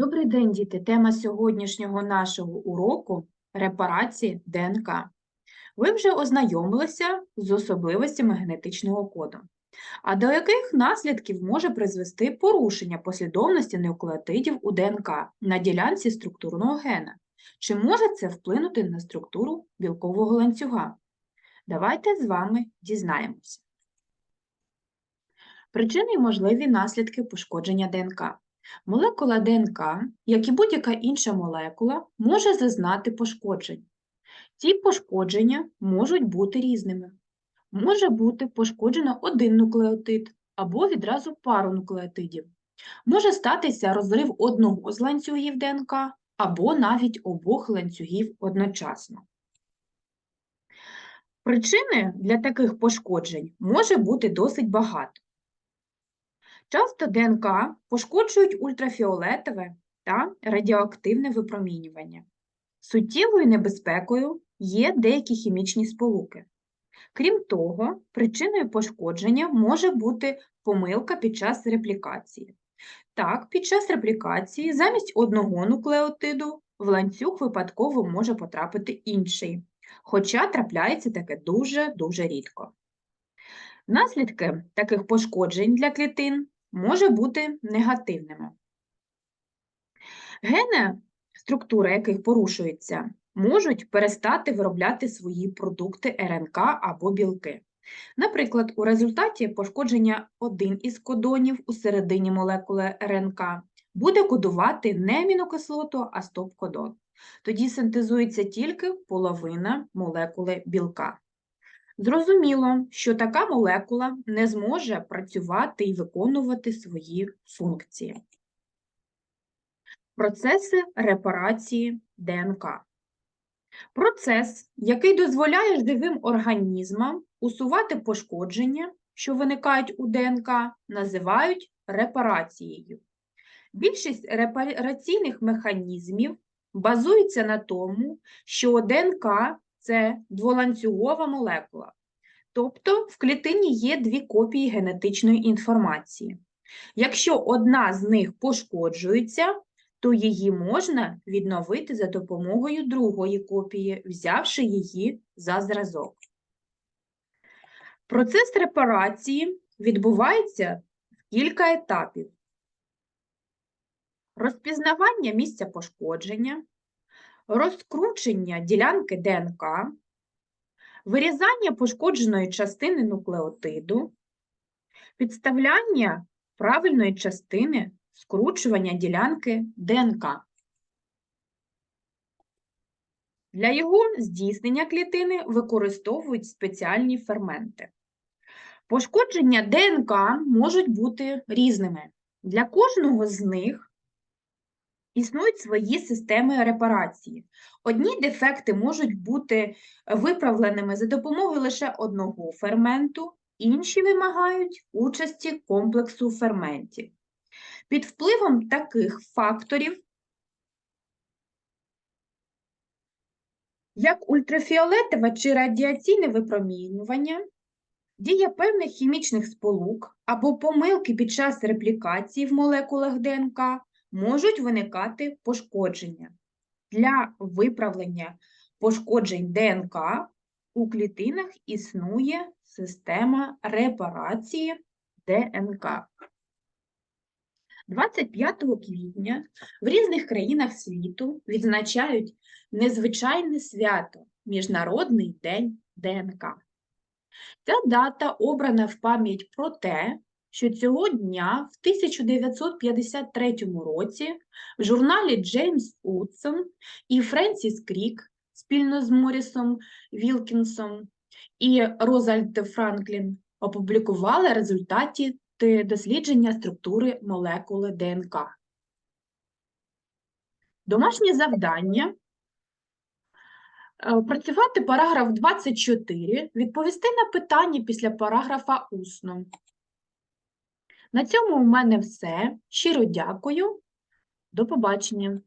Добрий день, діти! Тема сьогоднішнього нашого уроку репарації ДНК. Ви вже ознайомилися з особливостями генетичного коду. А до яких наслідків може призвести порушення послідовності нуклеотидів у ДНК на ділянці структурного гена? Чи може це вплинути на структуру білкового ланцюга? Давайте з вами дізнаємося. Причини і можливі наслідки пошкодження ДНК. Молекула ДНК, як і будь-яка інша молекула, може зазнати пошкоджень. Ці пошкодження можуть бути різними. Може бути пошкоджено один нуклеотид або відразу пару нуклеотидів. Може статися розрив одного з ланцюгів ДНК або навіть обох ланцюгів одночасно. Причини для таких пошкоджень може бути досить багато. Часто ДНК пошкоджують ультрафіолетове та радіоактивне випромінювання. Суттєвою небезпекою є деякі хімічні сполуки. Крім того, причиною пошкодження може бути помилка під час реплікації. Так, під час реплікації замість одного нуклеотиду в ланцюг випадково може потрапити інший, хоча трапляється таке дуже-дуже рідко. Наслідки таких пошкоджень для клітин може бути негативними. Гени, структура яких порушується, можуть перестати виробляти свої продукти РНК або білки. Наприклад, у результаті пошкодження один із кодонів у середині молекули РНК буде кодувати не амінокислоту, а стоп-кодон. Тоді синтезується тільки половина молекули білка. Зрозуміло, що така молекула не зможе працювати і виконувати свої функції. Процеси репарації ДНК. Процес, який дозволяє живим організмам усувати пошкодження, що виникають у ДНК, називають репарацією. Більшість репараційних механізмів базується на тому, що ДНК це дволанцюгова молекула. Тобто в клітині є дві копії генетичної інформації. Якщо одна з них пошкоджується, то її можна відновити за допомогою другої копії, взявши її за зразок. Процес репарації відбувається в кілька етапів. Розпізнавання місця пошкодження, розкручення ділянки ДНК, вирізання пошкодженої частини нуклеотиду, підставляння правильної частини скручування ділянки ДНК. Для його здійснення клітини використовують спеціальні ферменти. Пошкодження ДНК можуть бути різними. Для кожного з них Існують свої системи репарації. Одні дефекти можуть бути виправленими за допомогою лише одного ферменту, інші вимагають участі комплексу ферментів. Під впливом таких факторів, як ультрафіолетове чи радіаційне випромінювання, дія певних хімічних сполук або помилки під час реплікації в молекулах ДНК можуть виникати пошкодження. Для виправлення пошкоджень ДНК у клітинах існує система репарації ДНК. 25 квітня в різних країнах світу відзначають незвичайне свято Міжнародний день ДНК. Ця дата обрана в пам'ять про те, що цього дня в 1953 році в журналі Джеймс Утсон і Френсіс Крік спільно з Морісом Вілкінсом і Розальд Франклін опублікували результати дослідження структури молекули ДНК. Домашнє завдання е, Працювати параграф 24, відповісти на питання після параграфа усно. На цьому у мене все. Щиро дякую. До побачення.